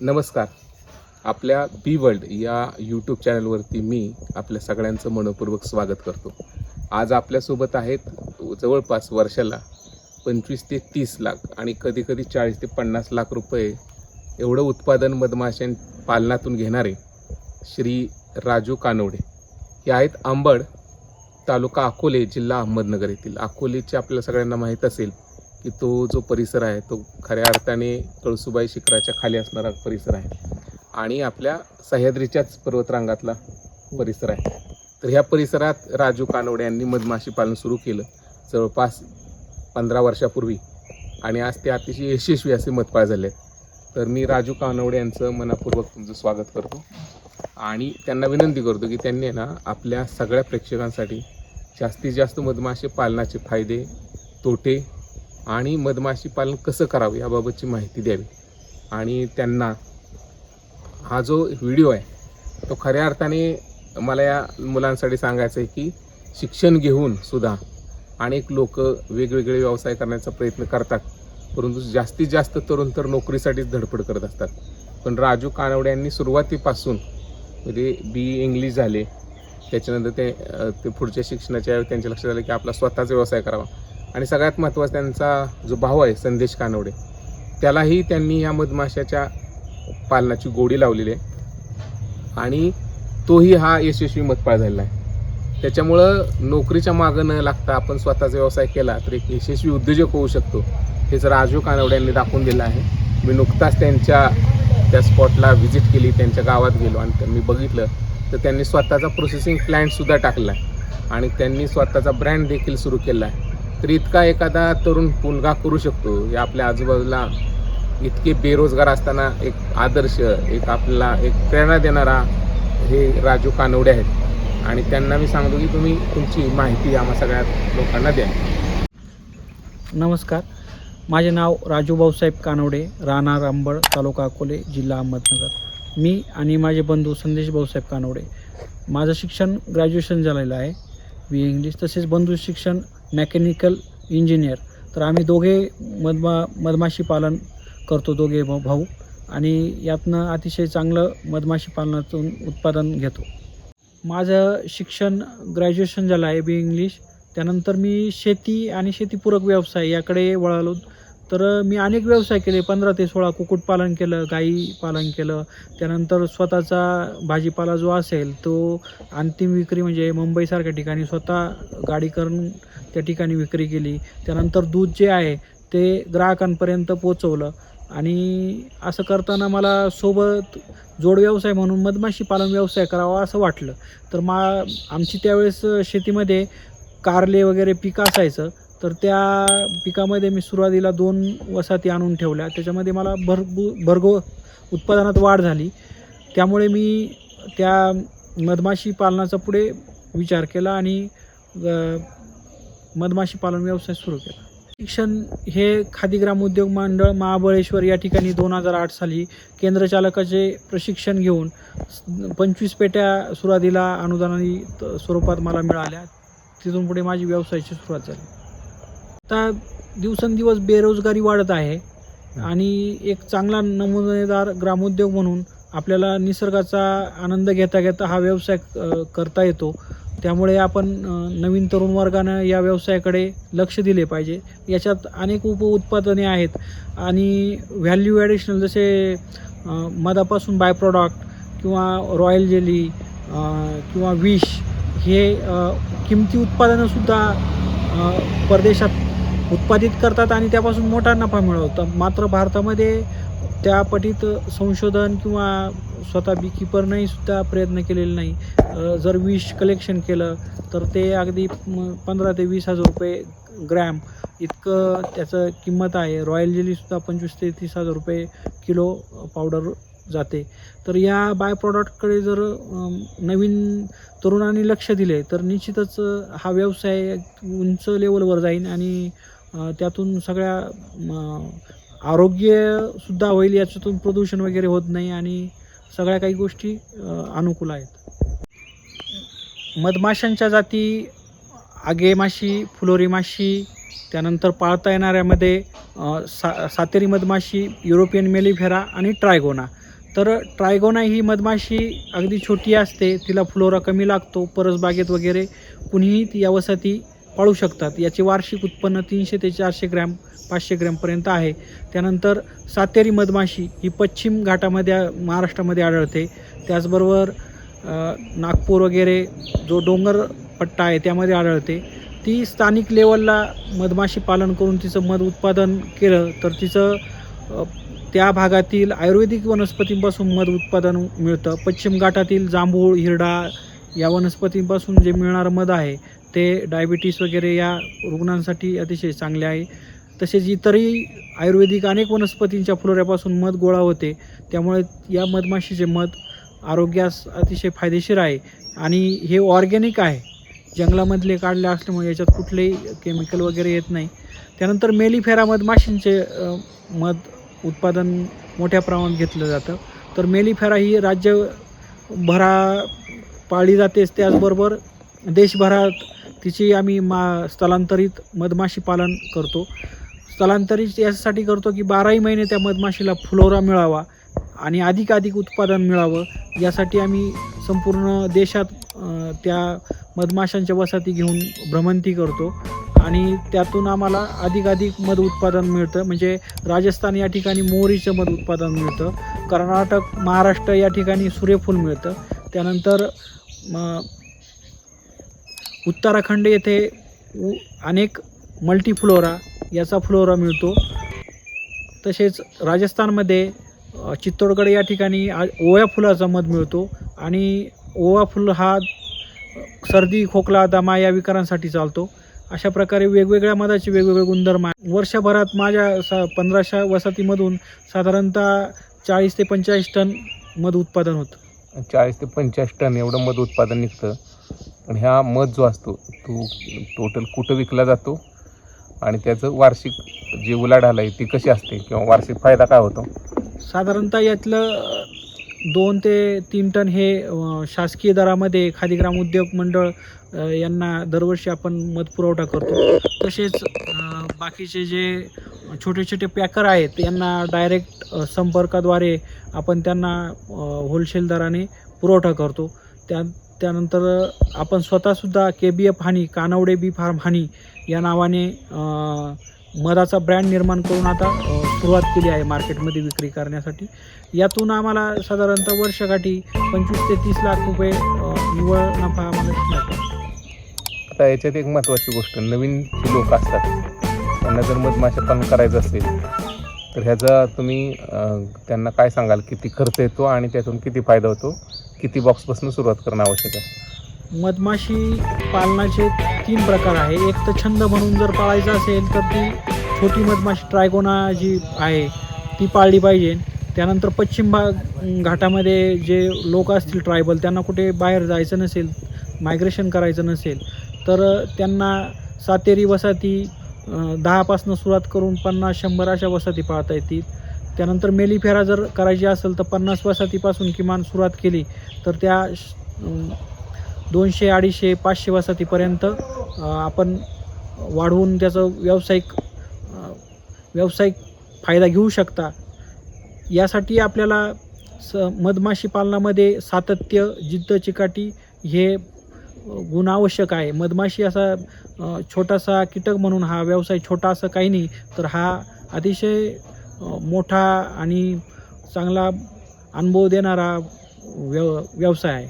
नमस्कार. आपल्या बी वर्ल्ड या यूट्यूब चॅनलवरती मी आपल्या सगळ्यांचं मनपूर्वक स्वागत करतो. आज आपल्यासोबत आहेत जवळपास वर्षाला पंचवीस ते तीस लाख आणि कधीकधी चाळीस ते पन्नास लाख रुपये एवढं उत्पादन मधमाशां पालनातून घेणारे श्री राजू कानवडे हे आहेत आंबड तालुका अकोले जिल्हा अहमदनगर येथील. अकोलेचे आपल्या सगळ्यांना माहीत असेल की तो जो परिसर आहे तो खऱ्या अर्थाने कळसुबाई शिखराच्या खाली असणारा परिसर आहे. आणि आपल्या सह्याद्रीच्याच पर्वतरांगातला परिसर आहे. तर ह्या परिसरात राजू कानोडे यांनी मधमाशी पालन सुरू केलं. जवळपास पंधरा वर्षापूर्वी. आणि आज ते अतिशय यशस्वी असे मतपाळ झाले आहेत तर मी राजू कानवडे यांचं मनापूर्वक तुमचं स्वागत करतो. आणि त्यांना विनंती करतो की त्यांनी ना आपल्या सगळ्या प्रेक्षकांसाठी जास्तीत जास्त मधमाशी पालनाचे फायदे तोटे आणि मधमाशी पालन कसं करावं याबाबतची माहिती द्यावी. आणि त्यांना हा जो व्हिडिओ आहे तो खऱ्या अर्थाने मला या मुलांसाठी सांगायचं आहे की शिक्षण घेऊन सुद्धा अनेक लोक वेगवेगळे व्यवसाय करण्याचा प्रयत्न करतात परंतु जास्तीत जास्त तरुण तर नोकरीसाठीच धडपड करत असतात. पण राजू कानवडे यांनी सुरुवातीपासून म्हणजे बी इंग्लिश झाले त्याच्यानंतर ते ते पुढच्या शिक्षणाच्या त्यांच्या लक्षात आलं की आपला स्वतःचा व्यवसाय करावा. आणि सगळ्यात महत्त्वाचा त्यांचा जो भाऊ आहे संदेश कानवडे त्यालाही त्यांनी या मधमाशाच्या पालनाची गोडी लावलेली आहे. आणि तोही हा यशस्वी मधपाळ झालेला आहे. त्याच्यामुळं नोकरीच्या मागं न लागता आपण स्वतःचा व्यवसाय केला तर एक यशस्वी उद्योजक होऊ शकतो हेच राजू कानवडे यांनी दाखवून दिलं आहे. मी नुकताच त्यांच्या त्या स्पॉटला व्हिजिट केली त्यांच्या गावात गेलो आणि मी बघितलं तर त्यांनी स्वतःचा प्रोसेसिंग प्लॅन्टसुद्धा टाकला आहे. आणि त्यांनी स्वतःचा ब्रँड देखील सुरू केला आहे. तर इतका एखादा तरुण पुलगा करू शकतो. या आपल्या आजूबाजूला इतके बेरोजगार असताना एक आदर्श एक आपल्याला एक प्रेरणा देणारा हे राजू कानवडे आहेत. आणि त्यांना मी सांगतो की तुम्ही तुमची माहिती आम्हा सगळ्या लोकांना द्या. नमस्कार. माझे नाव राजू भाऊसाहेब कानवडे राणार अंबड तालुका अकोले जिल्हा अहमदनगर. मी आणि माझे बंधू संदेश भाऊसाहेब कानवडे. माझं शिक्षण ग्रॅज्युएशन झालेलं आहे. बी इंग्लिश तसेच बंधू शिक्षण मेकॅनिकल इंजिनियर. तर आम्ही दोघे मधमा मधमाशी पालन करतो दोघे भाऊ भाऊ. आणि यातनं अतिशय चांगलं मधमाशी पालनातून उत्पादन घेतो. माझं शिक्षण ग्रॅज्युएशन झालं आहे बी इंग्लिश त्यानंतर मी शेती आणि शेतीपूरक व्यवसाय याकडे वळालो. तर मी अनेक व्यवसाय केले. पंधरा ते सोळा कुक्कुटपालन केलं गाई पालन केलं. त्यानंतर स्वतःचा भाजीपाला जो असेल तो अंतिम विक्री म्हणजे मुंबईसारख्या ठिकाणी स्वतः गाडी करून त्या ठिकाणी विक्री केली. त्यानंतर दूध जे आहे ते ग्राहकांपर्यंत पोचवलं आणि असं करताना मला सोबत जोड व्यवसाय म्हणून मधमाशी पालन व्यवसाय करावा असं वाटलं. तर मा आमची त्यावेळेस शेतीमध्ये कारले वगैरे पीक असायचं. तर त्या पिकामध्ये मी सुरुवातीला दोन वसाती आणून ठेवल्या. त्याच्यामध्ये मला भरभू भरगो उत्पादनात वाढ झाली. त्यामुळे मी त्या मधमाशी पालनाचा पुढे विचार केला आणि मधमाशी पालन व्यवसाय सुरू केला. शिक्षण हे खादीग्राम उद्योग मंडळ महाबळेश्वर या ठिकाणी दोन हजार आठ साली केंद्रचालकाचे प्रशिक्षण घेऊन पंचवीस पेट्या सुरुवातीला अनुदानाने स्वरूपात मला मिळाल्या. तिथून पुढे माझी व्यवसायाची सुरुवात झाली. आता दिवसेंदिवस बेरोजगारी वाढत आहे. आणि एक चांगला नमुनेदार ग्रामोद्योग म्हणून आपल्याला निसर्गाचा आनंद घेता घेता हा व्यवसाय करता येतो. त्यामुळे आपण नवीन तरुण वर्गानं या व्यवसायाकडे लक्ष दिले पाहिजे. याच्यात अनेक उप उत्पादने आहेत. आणि व्हॅल्यू ॲडिशनल जसे मधापासून बाय प्रॉडक्ट किंवा रॉयल जेली किंवा विष हे किमती उत्पादनंसुद्धा परदेशात उत्पादित करतात आणि त्यापासून मोठा नफा मिळवतात. मात्र भारतामध्ये त्या पटीत संशोधन किंवा स्वतः बीकीपरनंही सुद्धा प्रयत्न केलेले नाही. जर विष कलेक्शन केलं तर ते अगदी पंधरा ते वीस हजार रुपये ग्रॅम इतकं त्याचं किंमत आहे. रॉयल जेलीसुद्धा पंचवीस ते तीस हजार रुपये किलो पावडर जाते. तर या बाय प्रॉडक्टकडे जर नवीन तरुणांनी लक्ष दिले तर निश्चितच हा व्यवसाय उंच लेवलवर जाईल आणि त्यातून सगळ्या आरोग्यसुद्धा होईल याच्यातून प्रदूषण वगैरे होत नाही आणि सगळ्या काही गोष्टी अनुकूल आहेत. मधमाशांच्या जाती आगे माशी फुलोरी माशी त्यानंतर पाळता येणाऱ्यामध्ये सा सातेरी मधमाशी युरोपियन मेलिफेरा आणि ट्रायगोना. तर ट्रायगोना ही मधमाशी अगदी छोटी असते तिला फ्लोरा कमी लागतो परसबागेत वगैरे कुणीही ती या वसाहती पाळू शकतात. याचे वार्षिक उत्पन्न तीनशे ते चारशे ग्रॅम पाचशे ग्रॅमपर्यंत आहे. त्यानंतर सातेरी मधमाशी ही पश्चिम घाटामध्ये महाराष्ट्रामध्ये आढळते. त्याचबरोबर नागपूर वगैरे जो डोंगर पट्टा आहे त्यामध्ये आढळते. ती स्थानिक लेवलला मधमाशी पालन करून तिचं मध उत्पादन केलं तर तिचं त्या भागातील आयुर्वेदिक वनस्पतींपासून मध उत्पादन मिळतं. पश्चिम घाटातील जांभूळ हिरडा या वनस्पतींपासून जे मिळणारं मध आहे ते डायबिटीस वगैरे या रुग्णांसाठी अतिशय चांगले आहे. तसेच इतरही आयुर्वेदिक अनेक वनस्पतींच्या फुलोऱ्यापासून मध गोळा होते. त्यामुळे या मधमाशीचे मध आरोग्यास अतिशय फायदेशीर आहे आणि हे ऑर्गॅनिक आहे. जंगलामधले काढले असल्यामुळे याच्यात कुठलेही केमिकल वगैरे येत नाही. त्यानंतर मेलीफेरा मधमाशींचे मध उत्पादन मोठ्या प्रमाणात घेतलं जातं. तर मेलीफेरा ही राज्यभरा पाळली जातेच. त्याचबरोबर देशभरात तिची आम्ही मा स्थलांतरित मधमाशी पालन करतो. स्थलांतरित यासाठी करतो की बाराही महिने त्या मधमाशीला फुलोरा मिळावा आणि अधिक अधिक उत्पादन मिळावं. यासाठी आम्ही संपूर्ण देशात त्या मधमाशांच्या वसाहती घेऊन भ्रमंती करतो आणि त्यातून आम्हाला अधिक अधिक मध उत्पादन मिळतं. म्हणजे राजस्थान या ठिकाणी मोहरीचं मध उत्पादन मिळतं. कर्नाटक महाराष्ट्र या ठिकाणी सूर्यफूल मिळतं. त्यानंतर उत्तराखंड येथे उ- अनेक मल्टीफ्लोरा याचा फ्लोरा मिळतो. तसेच राजस्थानमध्ये चित्तोडगड या ठिकाणी आ- ओव्या फुलाचा मध मिळतो आणि ओवा फुल हा सर्दी खोकला दमा या विकारांसाठी चालतो. अशा प्रकारे वेगवेगळ्या मधाचे वेगवेगळे गुणधर्म आहे वर्षभरात माझ्या सा पंधराशा वसाहतीमधून साधारणतः चाळीस ते पंचेचाळीस टन मध उत्पादन होतं. चाळीस ते पंचेचाळीस टन एवढं मध उत्पादन निघतं. पण ह्या मध जो असतो तो टोटल कुठं विकला जातो आणि त्याचं वार्षिक जी उलाढाल आहे ती कशी असते किंवा वार्षिक फायदा काय होतो? साधारणतः यातलं दोन ते तीन टन हे शासकीय दरामध्ये खादीग्राम उद्योग मंडळ यांना दरवर्षी आपण मध पुरवठा करतो. तसेच बाकीचे जे छोटे छोटे पॅकर आहेत यांना डायरेक्ट संपर्काद्वारे आपण त्यांना होलसेल दराने पुरवठा करतो. त्या त्यानंतर आपण स्वतःसुद्धा के बी एफ हानी कानवडे बी फार्म हानी या नावाने मधाचा ब्रँड निर्माण करून आता सुरुवात केली आहे मार्केटमध्ये विक्री करण्यासाठी. यातून आम्हाला साधारणतः वर्षगाठी पंचवीस ते तीस लाख रुपये निव्वळ नफा आम्हाला मिळतो. आता याच्यात एक महत्त्वाची गोष्ट नवीन लोक असतात. त्यांना जर मधमाशा पालन करायचं असेल तर ह्याचा तुम्ही त्यांना काय सांगाल? किती खर्च येतो आणि त्यातून किती फायदा होतो? किती बॉक्सपासून सुरुवात करणं आवश्यक आहे? मधमाशी पालनाचे तीन प्रकार आहे. एक तर छंद म्हणून जर पाळायचं असेल तर ती छोटी मधमाशी ट्रायगोना जी आहे ती पाळली पाहिजे. त्यानंतर पश्चिम भाग घाटामध्ये जे लोक असतील ट्रायबल त्यांना कुठे बाहेर जायचं नसेल मायग्रेशन करायचं नसेल तर त्यांना सातेरी वसाहती दहापासनं सुरुवात करून पन्नास शंभर अशा वसाहती पाळता येतील. त्यानंतर मेलिफेरा जर करायची असेल तर पन्नास वसातीपासून किमान सुरुवात केली तर त्या दोनशे अडीचशे पाचशे वसातीपर्यंत आपण वाढवून त्याचं व्यावसायिक व्यावसायिक फायदा घेऊ शकता. यासाठी आपल्याला स मधमाशी पालनामध्ये सातत्य जिद्द चिकाटी हे गुण आवश्यक आहे. मधमाशी असा छोटासा कीटक म्हणून हा व्यवसाय छोटा असं काही नाही तर हा अतिशय मोठा आणि चांगला अनुभव देणारा व्यव व्यवसाय आहे.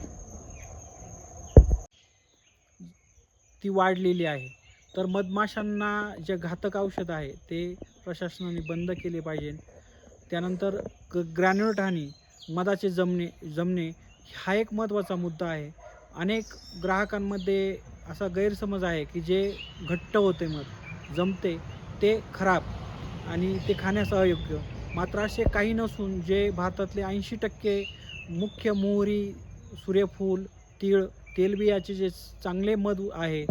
ती वाढलेली आहे. तर मधमाशांना जे घातक औषध आहे ते प्रशासनाने बंद केले पाहिजे. त्यानंतर ग ग्रॅन्युलेट हानी मधाचे जमणे जमणे हा एक महत्त्वाचा मुद्दा आहे. अनेक ग्राहकांमध्ये असा गैरसमज आहे की जे घट्ट होते मध जमते ते खराब. आणि ते खाण्यास अयोग्य. मात्र असे काही नसून जे भारतातले ऐंशी टक्के मुख्य मोहरी सूर्यफूल तीळ तेलबियाचे जे चांगले मध आहे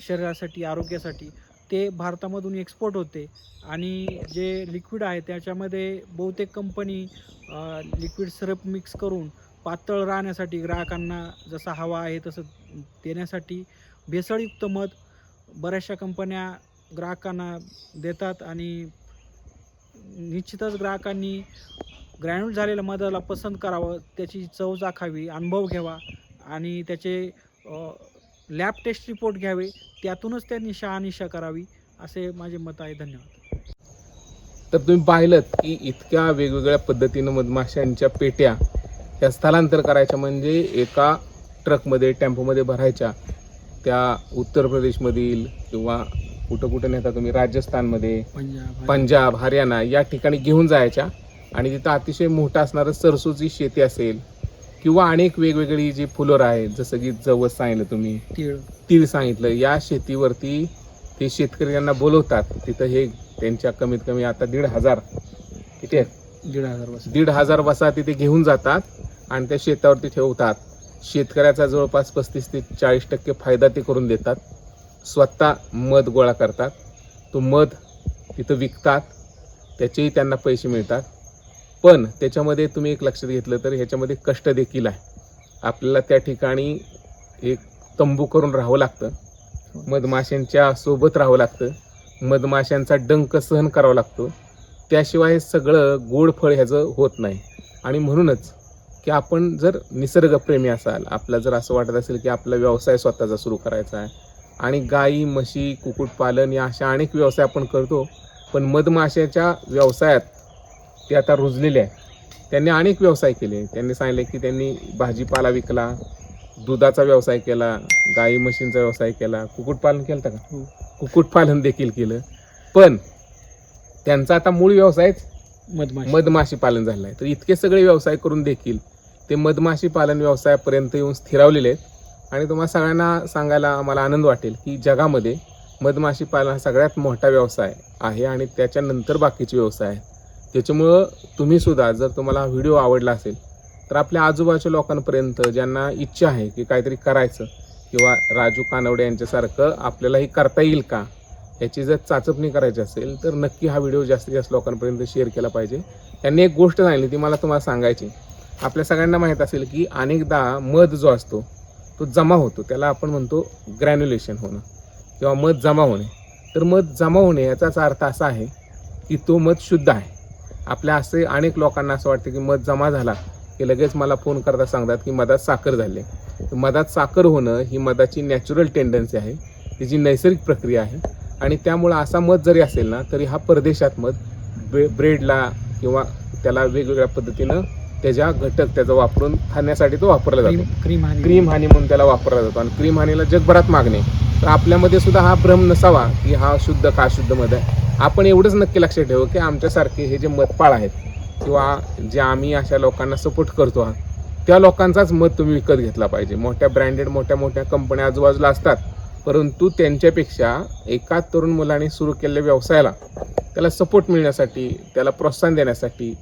शरीरासाठी आरोग्यासाठी ते भारतामधून एक्सपोर्ट होते. आणि जे लिक्विड आहे त्याच्यामध्ये बहुतेक कंपनी लिक्विड सिरप मिक्स करून पातळ राहण्यासाठी ग्राहकांना जसा हवा आहे तसं देण्यासाठी भेसळयुक्त मध बऱ्याचशा कंपन्या ग्राहकांना देतात आणि निश्चितच ग्राहकांनी ग्रॅन्युल झालेल्या मधाला पसंत करावं त्याची चव चाखावी अनुभव घ्यावा आणि त्याचे लॅब टेस्ट रिपोर्ट घ्यावे त्यातूनच त्यांनी शहानिशा करावी असे माझे मत आहे. धन्यवाद. तर तुम्ही पाहिलं की इतक्या वेगवेगळ्या पद्धतीनं मधमाशांच्या पेट्या या स्थलांतर करायच्या म्हणजे एका ट्रकमध्ये टेम्पोमध्ये भरायच्या त्या उत्तर प्रदेशमधील किंवा कुठं कुठं नेता तुम्ही? राजस्थानमध्ये पंजाब पंजाब हरियाणा या ठिकाणी घेऊन जायच्या. आणि तिथं अतिशय मोठं असणारं सरसोची शेती असेल किंवा अनेक वेगवेगळी जी फुलोर आहेत जसं की जवस सांगितलं तुम्ही तीळ. सांगितलं या शेतीवरती ते शेतकऱ्यांना बोलवतात. तिथं हे त्यांच्या कमीत कमी आता दीड हजार किती आहेत दीड हजार दीड हजार वसा तिथे घेऊन जातात आणि त्या शेतावरती ठेवतात. शेतकऱ्याचा जवळपास पस्तीस ते चाळीस टक्के फायदा ते करून देतात. स्वतः मध गोळा करतात. तो मध तिथं विकतात. त्याचेही त्यांना पैसे मिळतात. पण त्याच्यामध्ये तुम्ही एक लक्षात घेतलं तर ह्याच्यामध्ये कष्ट देखील आहे. आपल्याला त्या ठिकाणी एक तंबू करून राहावं लागतं. मधमाशांच्या सोबत राहावं लागतं. मधमाशांचा डंक सहन करावा लागतो. त्याशिवाय सगळं गोड फळ ह्याचं होत नाही. आणि म्हणूनच की आपण जर निसर्गप्रेमी असाल आपला जर असं वाटत असेल की आपला व्यवसाय स्वतःचा सुरू करायचा आहे आणि गाई म्हशी कुक्कुटपालन या अशा अनेक व्यवसाय आपण करतो. पण मधमाशाच्या व्यवसायात ते आता रुजलेले आहे त्यांनी अनेक व्यवसाय केले. त्यांनी सांगितले की त्यांनी भाजीपाला विकला दुधाचा व्यवसाय केला गाई म्हशींचा व्यवसाय केला. कुक्कुटपालन केलं का? हो. कुक्कुटपालन देखील केलं. पण त्यांचा आता मूळ व्यवसायच मधमाशी. मधमाशी पालन झालं आहे तर इतके सगळे व्यवसाय करून देखील ते मधमाशी पालन व्यवसायापर्यंत येऊन स्थिरावलेले आहेत. आणि तुम्हाला सगळ्यांना सांगायला मला आनंद वाटेल की जगामध्ये मधमाशी पालन हा सगळ्यात मोठा व्यवसाय आहे आणि त्याच्यानंतर बाकीचे व्यवसाय आहेत. त्याच्यामुळं तुम्हीसुद्धा जर तुम्हाला हा व्हिडिओ आवडला असेल तर आपल्या आजूबाजूच्या लोकांपर्यंत ज्यांना इच्छा आहे की काहीतरी करायचं किंवा राजू कानवडे यांच्यासारखं आपल्यालाही करता येईल का याची जर चाचपणी करायची असेल तर नक्की हा व्हिडिओ जास्तीत जास्त लोकांपर्यंत शेअर केला पाहिजे. त्यांनी एक गोष्ट सांगितली ती मला तुम्हाला सांगायची आपल्या सगळ्यांना माहीत असेल की अनेकदा मध जो असतो तो जमा होतो. त्याला आपण म्हणतो ग्रॅन्युलेशन होणं. किंवा मध जमा होणे. तर मध जमा होणे याचाच अर्थ असा आहे की तो मध शुद्ध आहे. आपल्या असे अनेक लोकांना असं वाटतं की मध जमा झाला की लगेच मला फोन करता सांगतात की मधात साखर झाली तर मधात साखर होणं ही मधाची नॅचरल टेंडन्सी आहे. तिची नैसर्गिक प्रक्रिया आहे. आणि त्यामुळं असा मध जरी असेल ना तरी हा परदेशात मध ब्रेडला किंवा त्याला वेगवेगळ्या पद्धतीनं त्याच्या घटक त्याचा वापरून खाण्यासाठी तो वापरला जातो. क्रीम हानी क्रीम हानी म्हणून त्याला वापरला जातो. आणि क्रीम हानीला जगभरात मागणे तर आपल्यामध्ये सुद्धा हा भ्रम नसावा की हा शुद्ध का शुद्ध मध आहे. आपण एवढंच नक्की लक्षात ठेवू की आमच्यासारखे हे जे मतपाळ आहेत किंवा जे आम्ही अशा लोकांना सपोर्ट करतो आहात त्या लोकांचाच मत तुम्ही विकत घेतला पाहिजे. मोठ्या ब्रँडेड मोठ्या मोठ्या कंपन्या आजूबाजूला असतात परंतु त्यांच्यापेक्षा एका तरुण मुलाने सुरू केलेल्या व्यवसायाला त्याला सपोर्ट मिळण्यासाठी त्याला प्रोत्साहन देण्यासाठी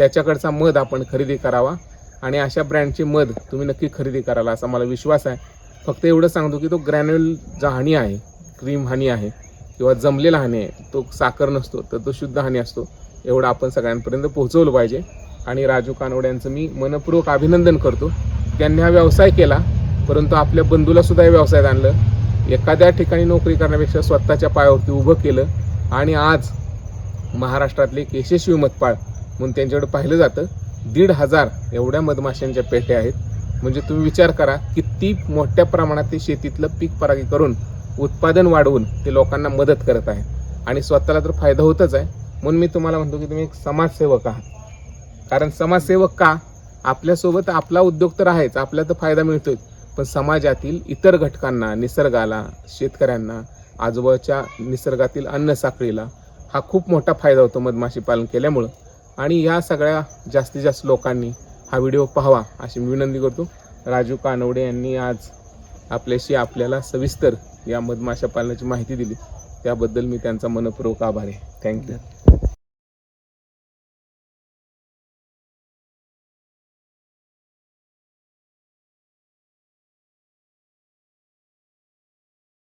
त्याच्याकडचा मध आपण खरेदी करावा. आणि अशा ब्रँडचे मध तुम्ही नक्की खरेदी कराला असा मला विश्वास आहे. फक्त एवढं सांगतो की तो ग्रॅन्युल हानी आहे क्रीम हानी आहे किंवा जमलेला हानी आहे तो साखर नसतो तर तो शुद्ध हानी असतो. एवढं आपण सगळ्यांपर्यंत पोहोचवलं पाहिजे. आणि राजू कानवडे यांचं मी मनपूर्वक अभिनंदन करतो. त्यांनी हा व्यवसाय केला परंतु आपल्या बंधूला सुद्धा या व्यवसायात आणलं. एखाद्या ठिकाणी नोकरी करण्यापेक्षा स्वतःच्या पायावरती उभं केलं. आणि आज महाराष्ट्रातले एक यशस्वी मतपाळ म्हणून त्यांच्याकडे पाहिलं जातं. दीड हजार एवढ्या मधमाशांच्या पेट्या आहेत. म्हणजे तुम्ही विचार करा किती मोठ्या प्रमाणात ते शेतीतलं पीक परागी करून उत्पादन वाढवून ते लोकांना मदत करत आहे. आणि स्वतःला तर फायदा होतच आहे. म्हणून मी तुम्हाला म्हणतो की तुम्ही एक समाजसेवक आहात. कारण समाजसेवक का? आपल्यासोबत आपला उद्योग तर आहेच आपल्या तर फायदा मिळतोय. पण समाजातील इतर घटकांना निसर्गाला शेतकऱ्यांना आजोबाच्या निसर्गातील अन्न साखळीला हा खूप मोठा फायदा होतो मधमाशी पालन केल्यामुळं. आणि या सगळ्या जास्तीत जास्त लोकांनी हा व्हिडिओ पाहावा अशी मी विनंती करतो. राजू कानवडे यांनी आज आपल्याशी आपल्याला सविस्तर या मधमाशा पालनाची माहिती दिली. त्याबद्दल मी त्यांचा मनपूर्वक आभार आहे. थँक्यू